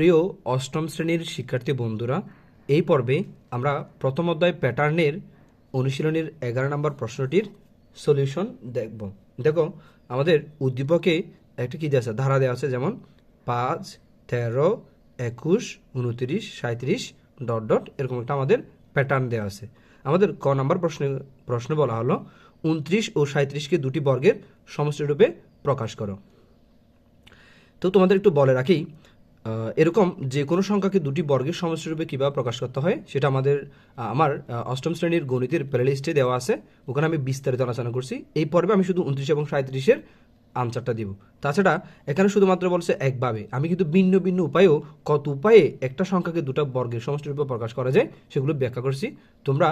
প্রিয় অষ্টম শ্রেণির শিক্ষার্থী বন্ধুরা, এই পর্বে আমরা প্রথম অধ্যায় প্যাটার্নের অনুশীলনের এগারো নম্বর প্রশ্নটির সলিউশন দেখব। দেখো, আমাদের উদ্দীপকে একটা কী দেওয়া আছে? ধারা দেওয়া আছে যেমন, পাঁচ, তেরো, একুশ, উনত্রিশ সাঁত্রিশ ডট ডট, এরকম একটা আমাদের প্যাটার্ন দেওয়া আছে। আমাদের ক নম্বর প্রশ্ন প্রশ্ন বলা হলো, উনত্রিশ ও সাঁত্রিশকে দুটি বর্গের সমষ্টিরূপে প্রকাশ করো। তো তোমাদের একটু বলে রাখি এরকম যে কোনো সংখ্যাকে দুটি বর্গের সমষ্টিরূপে কীভাবে প্রকাশ করতে হয়, সেটা আমাদের আমার অষ্টম শ্রেণির গণিতের প্লেলিস্টে দেওয়া আছে। ওখানে আমি বিস্তারিত আলোচনা করছি। এই পর্বে আমি শুধু উনত্রিশ এবং সাঁত্রিশের আনসারটা দিব। তাছাড়া এখানে শুধুমাত্র বলছে একভাবে। আমি কিন্তু ভিন্ন ভিন্ন উপায়েও কত উপায়ে একটা সংখ্যাকে দুটো বর্গের সমষ্টিরূপে প্রকাশ করা যায়, সেগুলো ব্যাখ্যা করছি। তোমরা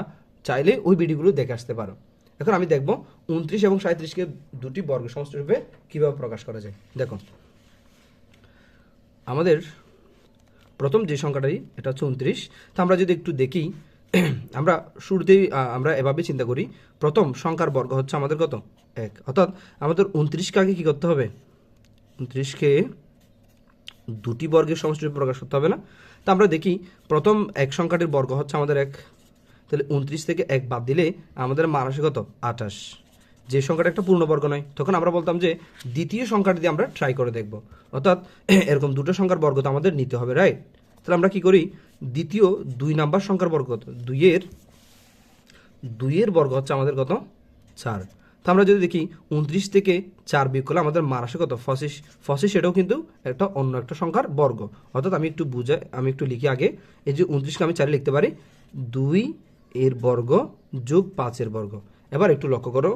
চাইলে ওই ভিডিওগুলো দেখে আসতে পারো। এখন আমি দেখব উনত্রিশ এবং সাঁত্রিশকে দুটি বর্গের সমষ্টিরূপে কীভাবে প্রকাশ করা যায়। দেখো। আমাদের প্রথম যে সংখ্যাটাই, এটা হচ্ছে উনত্রিশ। তা আমরা যদি একটু দেখি, আমরা শুরুতেই আমরা এভাবে চিন্তা করি, প্রথম সংখ্যার বর্গ হচ্ছে আমাদের কত? এক। অর্থাৎ আমাদের উনত্রিশকে আগে কী করতে হবে? উনত্রিশকে দুটি বর্গের সমষ্টিরূপে প্রকাশ করতে হবে না? তা আমরা দেখি, প্রথম এক সংখ্যাটির বর্গ হচ্ছে আমাদের এক। তাহলে উনত্রিশ থেকে এক বাদ দিলে আমাদের মানসিক কত? আঠাশ। যে সংখ্যাটা একটা পূর্ণবর্গ নয়, তখন আমরা বলতাম যে দ্বিতীয় সংখ্যাটি দিয়ে আমরা ট্রাই করে দেখব। অর্থাৎ এরকম দুটো সংখ্যার বর্গ তো আমাদের নিতে হবে রাইট তাহলে আমরা কি করি? দ্বিতীয় দুই নাম্বার সংখ্যার বর্গ কত? দুইয়ের দুইয়ের বর্গ হচ্ছে আমাদের কত? চার। তো আমরা যদি দেখি, উনত্রিশ থেকে চার বিয়োগ করলে আমাদের মারাসে কত? ফসিস ফসিস সেটাও কিন্তু একটা অন্য একটা সংখ্যার বর্গ। অর্থাৎ আমি একটু বুঝাই আমি একটু লিখি আগে। এই যে উনত্রিশকে আমি চারে লিখতে পারি। দুই এর বর্গ যোগ পাঁচের বর্গ। এবার একটু লক্ষ্য করো।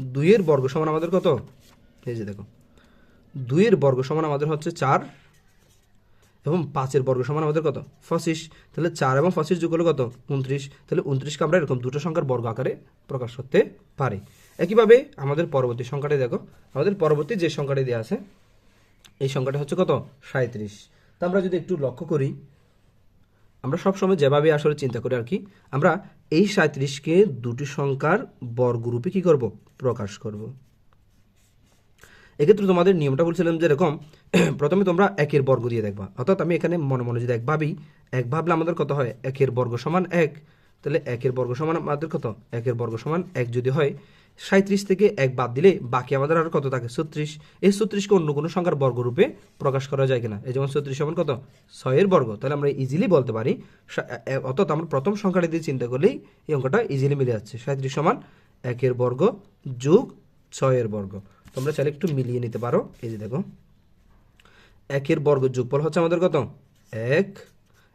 দুইয়ের বর্গ সমান আমাদের কত? এই যে দেখো। দুইয়ের বর্গ সমান আমাদের হচ্ছে চার এবং পাঁচের বর্গ সমান আমাদের কত? পঁচিশ। তাহলে চার এবং পঁচিশ যোগ হলো কত? উনত্রিশ। তাহলে উনত্রিশকে আমরা এরকম দুটো সংখ্যার বর্গ আকারে প্রকাশ করতে পারি। একইভাবে আমাদের পরবর্তী সংখ্যাটি দেখো। আমাদের পরবর্তী যে সংখ্যাটি দেওয়া আছে, এই সংখ্যাটা হচ্ছে কত? সাঁত্রিশ তা আমরা যদি একটু লক্ষ্য করি, আমরা সবসময় যেভাবে আসলে চিন্তা করি আর কি, আমরা এই সাঁত্রিশকে দুটি সংখ্যার বর্গরূপে কি করব? প্রকাশ করব। এক্ষেত্রে তোমাদের নিয়মটা বলছিলাম যে এরকম, প্রথমে তোমরা একের বর্গ দিয়ে দেখবা। অর্থাৎ আমি এখানে মনে মনে যদি এক ভাবি, এক ভাবলে আমাদের কত হয়? একের বর্গ সমান এক। তাহলে একের বর্গ সমান আমাদের কত? একের বর্গ সমান এক যদি হয় সাঁত্রিশ থেকে এক বাদ দিলে বাকি আমাদের আর কত থাকে? ছত্রিশ। এই ছত্রিশকে অন্য কোনো সংখ্যার বর্গরূপে প্রকাশ করা যায় কিনা? এই যেমন ছত্রিশ সমান কত? ছয়ের বর্গ। তাহলে আমরা ইজিলি বলতে পারি অর্থাৎ আমরা প্রথম সংখ্যাটা দিয়ে চিন্তা করলেই এই অঙ্কটা ইজিলি মিলে যাচ্ছে। সাঁত্রিশ সমান একের বর্গ যোগ ছয়ের বর্গ। তোমরা চাইলে একটু মিলিয়ে নিতে পারো। এই যে দেখো, একের বর্গ যোগফল হচ্ছে আমাদের কত? এক।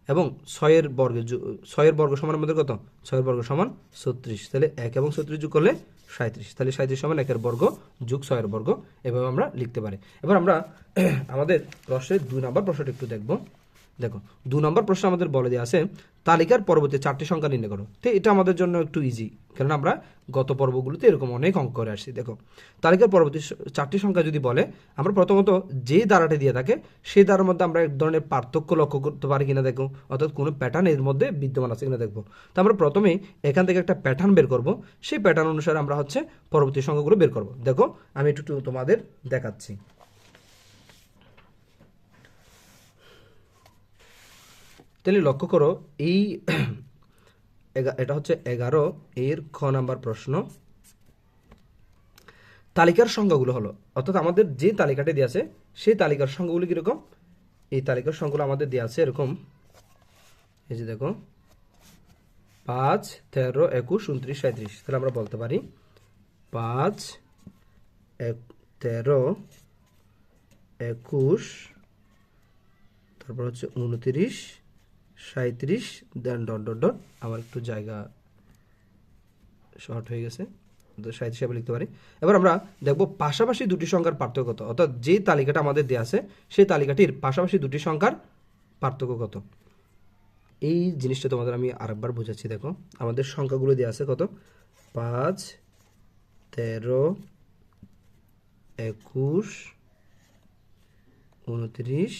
এবং ছয়ের বর্গের যো- ছয়ের বর্গ সমান আমাদের কত? ছয়ের বর্গ সমান ছত্রিশ। তাহলে এক এবং ছত্রিশ যোগ করলে সাঁত্রিশ তাহলে সাঁত্রিশ সমান একের বর্গ যুগ ছয়ের বর্গ, এভাবে আমরা লিখতে পারি। এবার আমরা আমাদের প্রশ্নের দুই নম্বর প্রশ্নটা একটু দেখব। দেখো, দু নম্বর প্রশ্ন আমাদের বলে দেওয়া আছে, তালিকার পরবর্তী চারটি সংখ্যা নির্ণয় করো। তো এটা আমাদের জন্য একটু ইজি কারণ আমরা গত পর্বগুলোতে এরকম অনেক অঙ্ক করে আসছি। দেখো, তালিকার পরবর্তী চারটি সংখ্যা যদি বলে, আমরা প্রথমত যেই দ্বারাটি দিয়ে থাকে, সেই দ্বারার মধ্যে আমরা এক ধরনের পার্থক্য লক্ষ্য করতে পারি কিনা দেখো, অর্থাৎ কোনো প্যাটার্ন এর মধ্যে বিদ্যমান আছে কিনা দেখব। তো আমরা প্রথমেই এখান থেকে একটা প্যাটার্ন বের করব, সেই প্যাটার্ন অনুসারে আমরা হচ্ছে পরবর্তী সংখ্যাগুলো বের করব। দেখো, আমি একটু তোমাদের দেখাচ্ছি। তাহলে লক্ষ্য করো, এই এটা হচ্ছে এগারো, এর খ নাম্বার প্রশ্ন। তালিকার সংখ্যাগুলো হলো, অর্থাৎ আমাদের যে তালিকাটি দেওয়া আছে, সেই তালিকার সংখ্যাগুলো কীরকম? এই তালিকার সংখ্যাগুলো আমাদের দেওয়া আছে এরকম। এই যে দেখো, পাঁচ, তেরো, একুশ, উনত্রিশ সাঁত্রিশ তাহলে আমরা বলতে পারি, পাঁচ, এক, তেরো, একুশ, তারপর হচ্ছে উনত্রিশ সাঁত্রিশ দেন ডট ডট ডট আমার একটু জায়গা শর্ট হয়ে গেছে, তো হিসাবে লিখতে পারি। এবার আমরা দেখব পাশাপাশি দুটি সংখ্যার পার্থক্য কত, অর্থাৎ যে তালিকাটা আমাদের দেওয়া আছে, সেই তালিকাটির পাশাপাশি দুটি সংখ্যার পার্থক্য কত। এই জিনিসটা তোমাদের আমি আরেকবার বোঝাচ্ছি, দেখো, আমাদের সংখ্যাগুলো দেওয়া আছে কত? পাঁচ, তেরো, একুশ, উনত্রিশ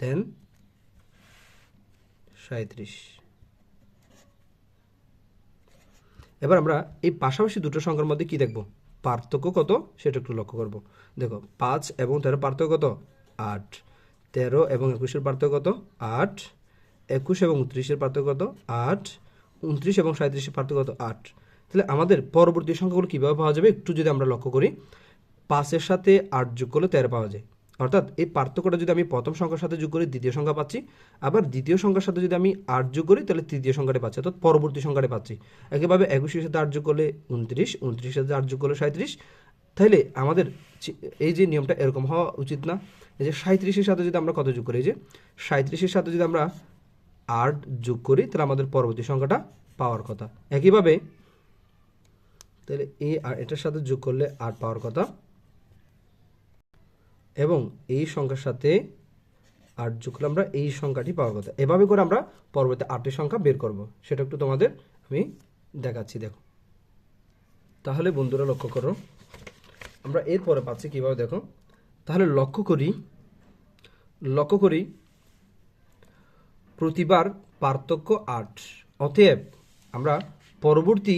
দেন সাঁত্রিশ এবার আমরা এই পাশাপাশি দুটো সংখ্যার মধ্যে কি দেখব? পার্থক্য কত? সেটা একটু লক্ষ্য করব। দেখো, পাঁচ এবং তেরো পার্থক্য কত? আট। তেরো এবং একুশের পার্থক্য কত? আট। একুশ এবং উনত্রিশের পার্থক্য কত? আট। উনত্রিশ এবং সাঁত্রিশের পার্থক্য কত? আট। তাহলে আমাদের পরবর্তী সংখ্যাগুলো কীভাবে পাওয়া যাবে? একটু যদি আমরা লক্ষ্য করি, পাঁচের সাথে আট যোগ করলে তেরো পাওয়া যায়। অর্থাৎ এই পার্থক্যটা যদি আমি প্রথম সংখ্যার সাথে যোগ করি, দ্বিতীয় সংখ্যা পাচ্ছি। আবার দ্বিতীয় সংখ্যার সাথে যদি আমি আট যোগ করি, তাহলে তৃতীয় সংখ্যাটা পাচ্ছি, অর্থাৎ পরবর্তী সংখ্যাটা পাচ্ছি। একইভাবে একুশের সাথে আট যোগ করলে উনত্রিশ, উনত্রিশের সাথে আট যোগ করলে সাঁত্রিশ তাহলে আমাদের এই যে নিয়মটা এরকম হওয়া উচিত না। এই যে সাঁত্রিশের সাথে যদি আমরা কত যোগ করি? এই যে সাঁত্রিশের সাথে যদি আমরা আট যোগ করি, তাহলে আমাদের পরবর্তী সংখ্যাটা পাওয়ার কথা। একইভাবে তাহলে এই আর এটার সাথে যোগ করলে আট পাওয়ার কথা। এবং এই সংখ্যার সাথে আট যোগ করলে আমরা এই সংখ্যাটি পাওয়ার কথা। এভাবে করে আমরা পরবর্তী আটটি সংখ্যা বের করব। সেটা একটু তোমাদের আমি দেখাচ্ছি, দেখো। তাহলে বন্ধুরা লক্ষ্য করো, আমরা এরপরে পাচ্ছি কীভাবে, দেখো। তাহলে লক্ষ্য করি লক্ষ্য করি, প্রতিবার পার্থক্য আট। অতএব আমরা পরবর্তী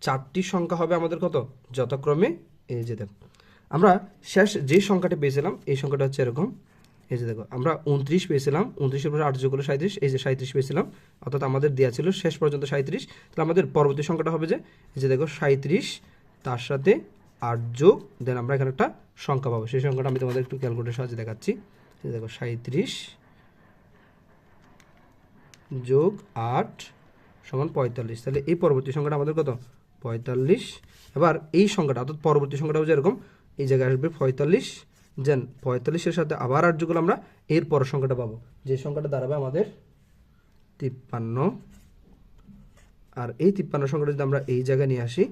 চারটি সংখ্যা হবে আমাদের কত? যথাক্রমে এই যে দেখো। আমরা শেষ যে সংখ্যাটা পেয়েছিলাম, এই সংখ্যাটা হচ্ছে এরকম। এই যে দেখো, আমরা উনত্রিশ পেয়েছিলাম, উনত্রিশের পরে আট যোগ করলে সাঁত্রিশ এই যে সাঁত্রিশ পেয়েছিলাম, অর্থাৎ আমাদের দেওয়া ছিল শেষ পর্যন্ত সাঁত্রিশ তাহলে আমাদের পরবর্তী সংখ্যাটা হবে যে, এই যে দেখো সাঁত্রিশ তার সাথে আট যোগ দেন আমরা এখানে একটা সংখ্যা পাবো। সেই সংখ্যাটা আমি তোমাদের একটু ক্যালকুলেটার সাহায্যে দেখাচ্ছি। এই দেখো সাঁত্রিশ যোগ আট সমান পঁয়তাল্লিশ। তাহলে এই পরবর্তী সংখ্যাটা আমাদের কত? পঁয়তাল্লিশ। এবার এই সংখ্যাটা, অর্থাৎ পরবর্তী সংখ্যাটা হচ্ছে এরকম। এই জায়গায় আসবে পঁয়তাল্লিশ দেন পঁয়তাল্লিশের সাথে আবার আট যোগ আমরা এর পরের সংখ্যাটা পাবো। যে সংখ্যাটা দাঁড়াবে আমাদের তিপ্পান্ন। আর এই তিপ্পান্ন সংখ্যাটা যদি আমরা এই জায়গায় নিয়ে আসি,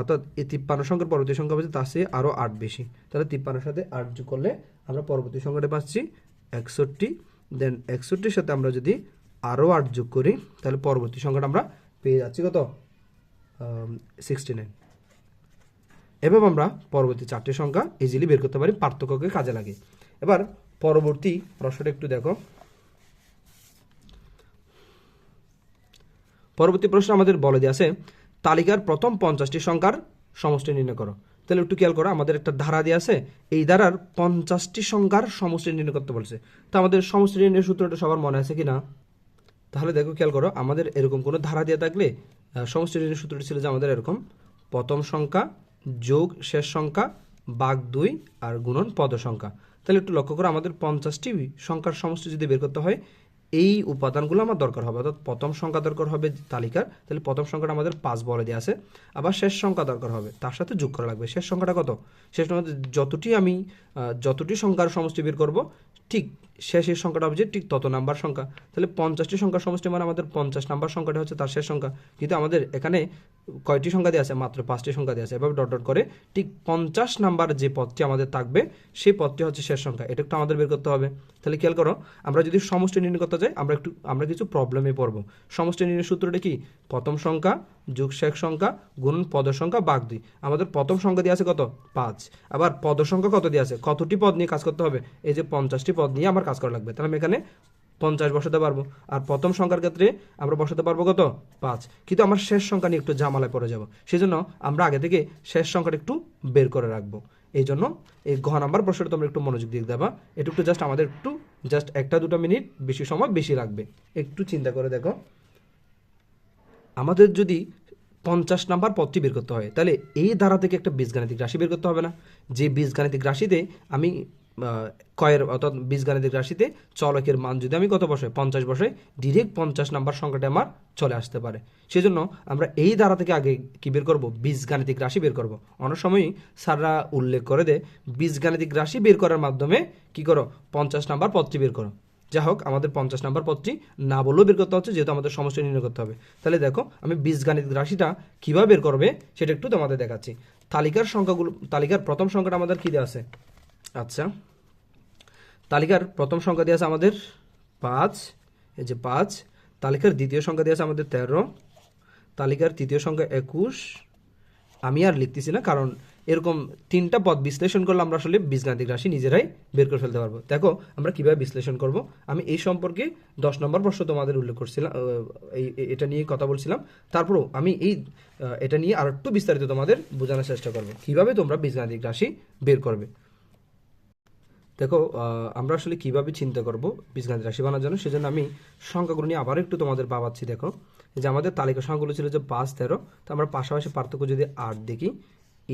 অর্থাৎ এই তিপ্পান্ন সংখ্যার পরবর্তী সংখ্যা পাচ্ছি তার চেয়ে আরও আট বেশি। তাহলে তিপ্পান্নর সাথে আট যোগ করলে আমরা পরবর্তী সংখ্যাটা পাচ্ছি একষট্টি। দেন একষট্টির সাথে আমরা যদি আরও আট যোগ করি, তাহলে পরবর্তী সংখ্যাটা আমরা পেয়ে যাচ্ছি কত? সিক্সটি নাইন এভাবে আমরা পরবর্তী চারটি সংখ্যা ইজিলি বের করতে পারি, পার্থক্যকে কাজে লাগে এবার পরবর্তী প্রশ্নটা একটু দেখো। পরবর্তী প্রশ্ন আমাদের বলে দিয়ে আছে, তালিকার প্রথম পঞ্চাশটি সংখ্যার সমষ্টি নির্ণয় করো। তাহলে একটু খেয়াল করো, আমাদের একটা ধারা দিয়ে আছে, এই ধারার পঞ্চাশটি সংখ্যার সমষ্টি নির্ণয় করতে বলছে। তো আমাদের সমষ্টি নির্ণয়ের সূত্রটা সবার মনে আছে কি না তাহলে দেখো, খেয়াল করো, আমাদের এরকম কোনো ধারা দিয়ে থাকলে সমষ্টি নির্ণয়ের সূত্রটি ছিল যে আমাদের এরকম প্রথম সংখ্যা যোগ শেষ সংখ্যা বাঘ দুই আর গুণন পদ সংখ্যা। তাহলে একটু লক্ষ্য করো, আমাদের পঞ্চাশটি সংখ্যার সমষ্টি যদি বের করতে হয়, এই উপাদানগুলো আমার দরকার হবে। অর্থাৎ প্রথম সংখ্যা দরকার হবে তালিকার, তাহলে প্রথম সংখ্যাটা আমাদের পাঁচ বলে দেওয়া আছে। আবার শেষ সংখ্যা দরকার হবে, তার সাথে যোগ করা লাগবে। শেষ সংখ্যাটা কত? শেষ সংখ্যা, যতটি আমি যতটি সংখ্যার সমষ্টি বের করব, ঠিক শেষের সংখ্যাটা হবে যে ঠিক তত নাম্বার সংখ্যা। তাহলে পঞ্চাশটি সংখ্যার সমষ্টি মানে আমাদের পঞ্চাশ নাম্বার সংখ্যাটা হচ্ছে তার শেষ সংখ্যা। কিন্তু আমাদের এখানে কয়টি সংখ্যা দেওয়া আছে? মাত্র পাঁচটি সংখ্যা দেওয়া আছে। এভাবে ডট ডট করে ঠিক পঞ্চাশ নাম্বার যে পদটি আমাদের থাকবে, সেই পদটি হচ্ছে শেষ সংখ্যা। এটা একটু আমাদের বের করতে হবে। তাহলে খেয়াল করো, আমরা যদি সমষ্টি নির্ণয় করতে যাই, আমরা একটু, আমরা কিছু প্রবলেমে পড়ব। সমষ্টি নির্ণয়ের সূত্রটা কি? প্রথম সংখ্যা যুগ শেষ সংখ্যা গুণ পদ সংখ্যা বাঘ দুই। আমাদের প্রথম সংখ্যা দিয়ে আছে কত? পাঁচ। আবার পদ সংখ্যা কত দিয়ে আছে? কতটি পদ নিয়ে কাজ করতে হবে? এই যে পঞ্চাশটি পদ নিয়ে আমার কাজ করা লাগবে। তাহলে আমি এখানে পঞ্চাশ বসাতে পারব। আর প্রথম সংখ্যার ক্ষেত্রে আমরা বসাতে পারব কত? পাঁচ। কিন্তু আমার শেষ সংখ্যা নিয়ে একটু জামালায় পড়ে যাব। সেজন্য আমরা আগে থেকে শেষ সংখ্যাটা একটু বের করে রাখব। এই জন্য এই ঘ নাম্বার প্রশ্নটা তোমরা একটু মনোযোগ দিয়ে দেবা এটা একটু জাস্ট আমাদের একটু, জাস্ট একটা দুটো মিনিট বেশি সময় বেশি লাগবে। একটু চিন্তা করে দেখো। আমাদের যদি পঞ্চাশ নাম্বার পদটি বের করতে হয়, তাহলে এই ধারা থেকে একটা বীজগাণিতিক রাশি বের করতে হবে না। যে বীজগাণিতিক রাশিতে আমি কয়ের অর্থাৎ বীজগাণিতিক রাশিতে চলকের মান যদি আমি কত বসাই পঞ্চাশ বসাই ডিরেক্ট পঞ্চাশ নাম্বার সংখ্যাটা আমার চলে আসতে পারে। সেজন্য আমরা এই ধারা থেকে আগে কি বের করব? বীজগাণিতিক রাশি বের করব। অনেক সময়ই স্যাররা উল্লেখ করে দেয় বীজগাণিতিক রাশি বের করার মাধ্যমে কি করো? পঞ্চাশ নাম্বার পদটি বের করো। যা হোক, আমাদের পঞ্চাশ নাম্বার পদটি না বললেও বের করতে হচ্ছে, যেহেতু আমাদের সমস্যা নির্ণয় করতে হবে। তাহলে দেখো, আমি বীজগাণিত রাশিটা কীভাবে বের করবে সেটা একটু তোমাদের দেখাচ্ছি। তালিকার সংখ্যাগুলো তালিকার প্রথম সংখ্যাটা আমাদের কী দেওয়া আছে? আচ্ছা। তালিকার প্রথম সংখ্যা দিয়ে আছে আমাদের পাঁচ, এই যে পাঁচ। তালিকার দ্বিতীয় সংখ্যা দিয়ে আছে আমাদের তেরো। তালিকার তৃতীয় সংখ্যা একুশ। আমি আর লিখতেছি না, কারণ এরকম তিনটা পদ বিশ্লেষণ করলে আমরা আসলে বীজগাণিতিক রাশি নিজেরাই বের করে ফেলতে পারব। দেখো, আমরা কীভাবে বিশ্লেষণ করব? আমি এই সম্পর্কে দশ নম্বর প্রশ্ন তোমাদের উল্লেখ করছিলাম এই এই- এটা নিয়ে কথা বলছিলাম। তারপরেও আমি এই এটা নিয়ে আর একটু বিস্তারিত তোমাদের বোঝানোর চেষ্টা করব। কীভাবে তোমরা বীজগাণিতিক রাশি বের করবে? দেখো আমরা আসলে কীভাবে চিন্তা করব বীজগাণিত রাশি বানার জন্য, সেজন্য আমি সংখ্যাগুলো নিয়ে আবার একটু তোমাদের পাবাচ্ছি দেখো। যে আমাদের তালিকা সংখ্যাগুলো ছিল যে পাঁচ, তেরো, তো আমরা পাশাপাশি পার্থক্য যদি আট দেখি,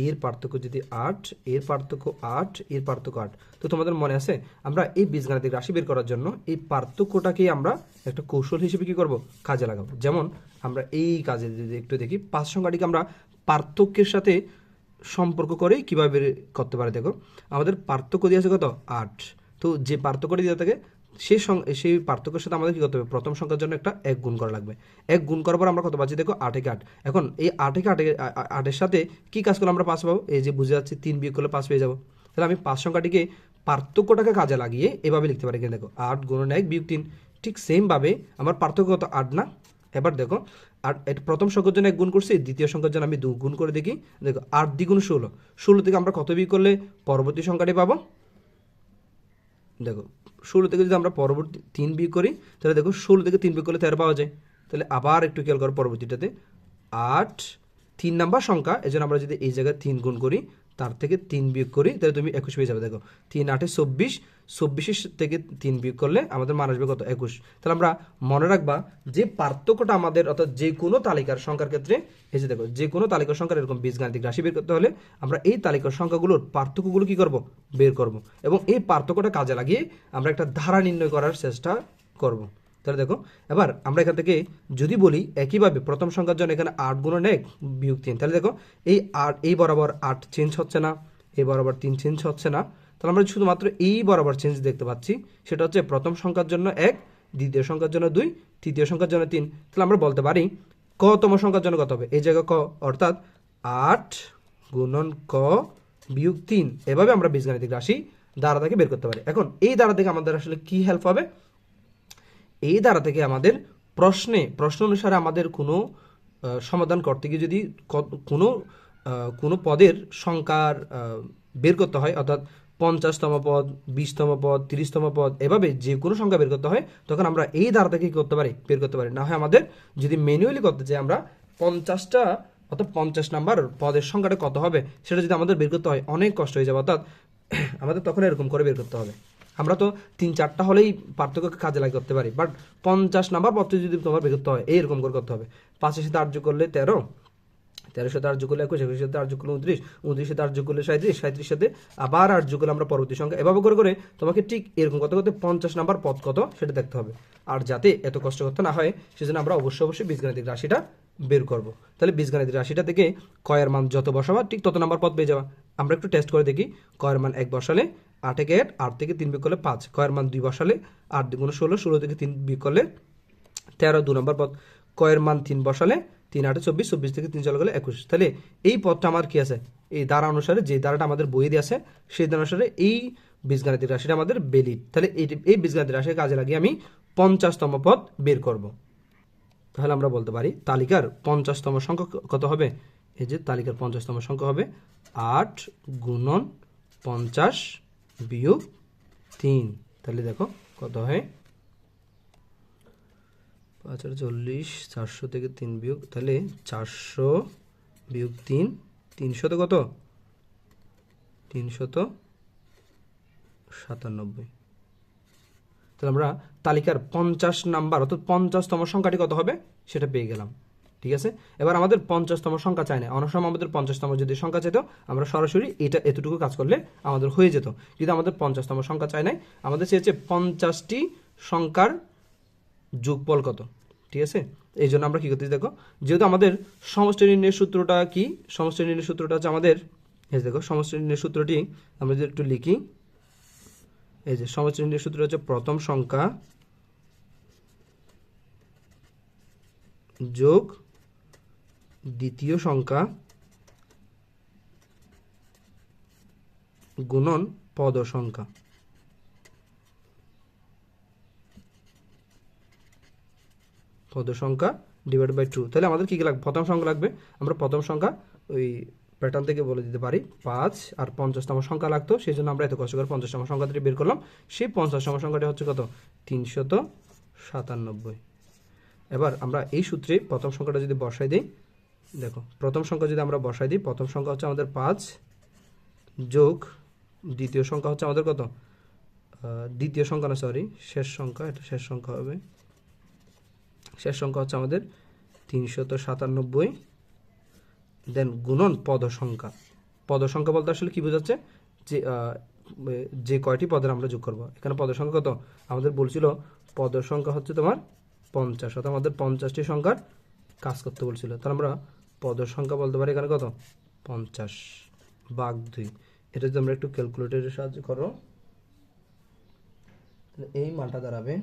এর পার্থক্য যদি আট, এর পার্থক্য আট, এর পার্থক্য আট, তো তোমাদের মনে আছে? আমরা এই বীজগাণিতিক রাশি বের করার জন্য এই পার্থক্যটাকেই আমরা একটা কৌশল হিসেবে কি করব? কাজে লাগাবো। যেমন আমরা এই কাজে যদি একটু দেখি, পাঁচ সংখ্যাটিকে আমরা পার্থক্যের সাথে সম্পর্ক করে কীভাবে করতে পারে, দেখো। আমাদের পার্থক্য দিয়ে আছে কত? আট। তো যে পার্থক্যটি দিয়ে থাকে সেই সেই পার্থক্যের সাথে আমাদের কি করতে হবে? প্রথম সংখ্যার জন্য একটা এক গুণ করা লাগবে। এক গুণ করার পর আমরা কত পাচ্ছি? দেখো, আট একে আট। এখন এই আট একে আটে আটের সাথে কি কাজ করলে আমরা পাঁচ পাবো? এই যে বুঝে যাচ্ছে, তিন বিয়োগ করলে পাঁচ পেয়ে যাব। তাহলে আমি পাঁচ সংখ্যাটিকে পার্থক্যটাকে কাজে লাগিয়ে এভাবে লিখতে পারি। এখানে দেখো, আট গুণন এক বিয়োগ তিন। ঠিক সেমভাবে আমার পার্থক্য কত? আট না? এবার দেখো আর এটা প্রথম সংখ্যার জন্য এক গুণ করছি, দ্বিতীয় সংখ্যার জন্য আমি দু গুণ করে দেখি। দেখো আট দ্বিগুণ ষোলো। ষোলো থেকে আমরা কত বিয়োগ করলে পরবর্তী সংখ্যাটি পাবো? দেখো, ষোলো থেকে যদি আমরা পরবর্তী তিন বিয়োগ করি, তাহলে দেখো, ষোলো থেকে তিন বিয়োগ করলে তেরো পাওয়া যায়। তাহলে আবার একটু খেয়াল করো পরবর্তীটাতে। আট, তিন নাম্বার সংখ্যা এই আমরা যদি এই জায়গায় তিন গুণ করি তার থেকে তিন বিয়োগ করি, তাহলে তুমি একুশ পেয়ে যাবে। দেখো, তিন আটে চব্বিশ, চব্বিশের থেকে তিন বিয়োগ করলে আমাদের মান আসবে কত? একুশ। তাহলে আমরা মনে রাখবা, যে পার্থক্যটা আমাদের, অর্থাৎ যে কোনো তালিকার সংখ্যার ক্ষেত্রে, এই যে দেখো, যে কোনো তালিকার সংখ্যার এরকম বীজগাণিতিক রাশি বের করতে হলে আমরা এই তালিকার সংখ্যাগুলোর পার্থক্যগুলো কি করব? বের করব। এবং এই পার্থক্যটা কাজে লাগিয়ে আমরা একটা ধারা নির্ণয় করার চেষ্টা করব। তাহলে দেখো, এবার আমরা এখান থেকে যদি বলি একইভাবে প্রথম সংখ্যার জন্য এখানে আট গুণন এক বিয়োগ তিন, তাহলে দেখো, এই আট এই বরাবর আট চেঞ্জ হচ্ছে না, এই বরাবর তিন চেঞ্জ হচ্ছে না। তাহলে আমরা শুধুমাত্র এই বরাবর চেঞ্জ দেখতে পাচ্ছি, সেটা হচ্ছে প্রথম সংখ্যার জন্য এক, দ্বিতীয় সংখ্যার জন্য দুই, তৃতীয় সংখ্যার জন্য তিন। তাহলে আমরা বলতে পারি কতম সংখ্যার জন্য কত হবে? এই জায়গায় ক, অর্থাৎ আট গুণন ক বিয়োগ তিন। এভাবে আমরা বীজগাণিতিক রাশি দ্বারা থেকে বের করতে পারি। এখন এই দ্বারা থেকে আমাদের আসলে কি হেল্প হবে? এই দ্বারা থেকে আমাদের প্রশ্নে, প্রশ্ন অনুসারে আমাদের কোনো সমাধান করতে গিয়ে যদি কোনো কোনো পদের সংখ্যার বের করতে হয়, অর্থাৎ পঞ্চাশতম পদ, বিশতম পদ, তিরিশতম পদ, এভাবে যে কোনো সংখ্যা বের করতে হয়, তখন আমরা এই দ্বারা থেকে করতে পারি? বের করতে পারি। না হয় আমাদের যদি ম্যানুয়ালি করতে চাই, আমরা পঞ্চাশটা, অর্থাৎ পঞ্চাশ নাম্বার পদের সংখ্যাটা কত হবে, সেটা যদি আমাদের বের করতে হয়, অনেক কষ্ট হয়ে যাবে, অর্থাৎ আমাদের তখন এরকম করে বের করতে হবে। আমরা তো তিন চারটা হলেই পার্থক্যকে কাজে লাগিয়ে করতে পারি। বাট পঞ্চাশ নাম্বার পত্র যদি তোমার বের করতে হয়, এইরকম করে করতে হবে। পাঁচের সাথে আর্য করলে তেরো। তেরোর সাথে আট যোগ করলে একুশ, একুশের সাথে আট যোগ করলে উনত্রিশ উনত্রিশ সাথে আট যোগ করলে সাঁত্রিশ সাঁত্রিশ সাথে আবার আট যোগ করলে আমরা পরবর্তী সংখ্যা। এভাবে করে করে তোমাকে ঠিক এরকম করতে করতে পঞ্চাশ নাম্বার পদ কত সেটা দেখতে হবে। আর যাতে এত কষ্ট করতে না হয়, সেজন্য আমরা অবশ্যই অবশ্যই বীজগাণিতিক রাশিটা বের করব। তাহলে বীজগাণিতিক রাশিটা থেকে কয়ের মান যত বসাবা, ঠিক তত নাম্বার পদ পেয়ে যাওয়া আমরা একটু টেস্ট করে দেখি, কয়ের মান এক বসালে আট থেকে আট আট থেকে তিন বিয়োগ করলে পাঁচ। কয়ের মান দুই বসালে আট দুগুণ ষোলো ষোলো থেকে তিন বিয়োগ করলে তেরো, দু নম্বর পদ। কয়ের মান তিন বসালে তিন, আটে চব্বিশ চব্বিশ থেকে তিন চলে গেলে একুশ। তাহলে এই পদটা আমার কি আছে? এই দ্বারা অনুসারে যে দ্বারাটা আমাদের বইয়ে দিয়ে আছে, সেই দ্বারা অনুসারে এই বীজগাণিতিক রাশিটা আমাদের বেলিড তাহলে এই এই বীজগাণিতিক রাশির কাজে লাগিয়ে আমি পঞ্চাশতম পদ বের করব। তাহলে আমরা বলতে পারি, তালিকার পঞ্চাশতম সংখ্যা কত হবে? এই যে তালিকার পঞ্চাশতম সংখ্যা হবে আট গুণন পঞ্চাশ বিয়োগ তিন। তাহলে দেখো কত হয়? পাঁচ আর চল্লিশ, চারশো থেকে তিন বিয়োগ, তাহলে চারশো বিয়োগ তিন, তিনশত কত? তিনশত সাতানব্বই। তাহলে আমরা তালিকার পঞ্চাশ নাম্বার, অর্থাৎ পঞ্চাশতম সংখ্যাটি কত হবে? সেটা পেয়ে গেলাম। ঠিক আছে? এবার আমাদের পঞ্চাশতম সংখ্যা চাই না। অনেক সময় আমাদের পঞ্চাশতম যদি সংখ্যা চাইতো, আমরা সরাসরি এটা এতটুকু কাজ করলে আমাদের হয়ে যেত। কিন্তু আমাদের পঞ্চাশতম সংখ্যা চাই নাই। আমাদের চেয়েছে পঞ্চাশটি সংখ্যার যোগফল কত? ঠিক আছে? এই জন্য আমরা কি করতেছি দেখো, যেহেতু আমাদের সমষ্টি নির্ণয়ের সূত্রটা কি? সমষ্টি নির্ণয়ের সূত্রটা হচ্ছে আমাদের, এই দেখো, সমষ্টি নির্ণয়ের সূত্রটি, আমরা যদি একটু লিখি, এই যে সমষ্টি সূত্র হচ্ছে প্রথম সংখ্যা যোগ দ্বিতীয় সংখ্যা গুণন পদ সংখ্যা পদ সংখ্যা ডিভাইড বাই টু তাহলে আমাদের কী কী লাগবে? প্রথম সংখ্যা লাগবে। আমরা প্রথম সংখ্যা ওই প্যাটার্ন থেকে বলে দিতে পারি। পাঁচ আর পঞ্চাশতম সংখ্যা লাগতো। সেই জন্য আমরা এত কষ্ট করে পঞ্চাশতম সংখ্যাটি বের করলাম। সেই পঞ্চাশতম সংখ্যাটি হচ্ছে কত? তিনশত সাতানব্বই। এবার আমরা এই সূত্রে প্রথম সংখ্যাটা যদি বসাই দিই দেখো, প্রথম সংখ্যা যদি আমরা বসাই দিই, প্রথম সংখ্যা হচ্ছে আমাদের পাঁচ যোগ দ্বিতীয় সংখ্যা হচ্ছে আমাদের কত? দ্বিতীয় সংখ্যা না সরি শেষ সংখ্যা, এটা শেষ সংখ্যা হবে। শেষ সংখ্যা হচ্ছে আমাদের তিনশত সাতানব্বই। দেন গুণন পদ সংখ্যা পদ সংখ্যা বলতে আসলে কি বোঝাচ্ছে? যে যে কয়টি পদের আমরা যোগ করব? এখানে পদ সংখ্যা কত? আমাদের বলছিল পদ সংখ্যা হচ্ছে তোমার পঞ্চাশ, অর্থাৎ আমাদের পঞ্চাশটি সংখ্যার কাজ করতে বলছিল। তাহলে আমরা পদ সংখ্যা বলতে পারি এখানে কত? পঞ্চাশ। বাঘ দুই। এটা যদি আমরা একটু ক্যালকুলেটরের সাহায্য করো এই মানটা দাঁড়াবে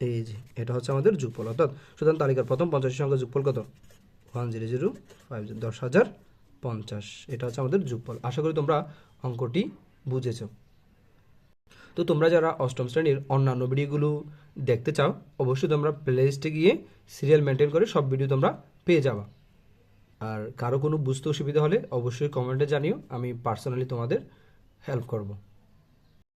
এই যে, এটা হচ্ছে আমাদের যুগফল। অর্থাৎ সুতরাং তালিকার প্রথম পঞ্চাশ সংখ্যা যুগফল কত? ওয়ান জিরো জিরো ফাইভ দশ হাজার পঞ্চাশ। এটা হচ্ছে আমাদের যুগফল। আশা করি তোমরা অঙ্কটি বুঝেছ। তো তোমরা যারা অষ্টম শ্রেণির অন্যান্য ভিডিওগুলো দেখতে চাও, অবশ্যই তোমরা প্লেলিস্টে গিয়ে সিরিয়াল মেনটেন করে সব ভিডিও তোমরা পেয়ে যাবা। আর কারও কোনো বুঝতে অসুবিধা হলে অবশ্যই কমেন্টে জানিও, আমি পার্সোনালি তোমাদের হেল্প করব।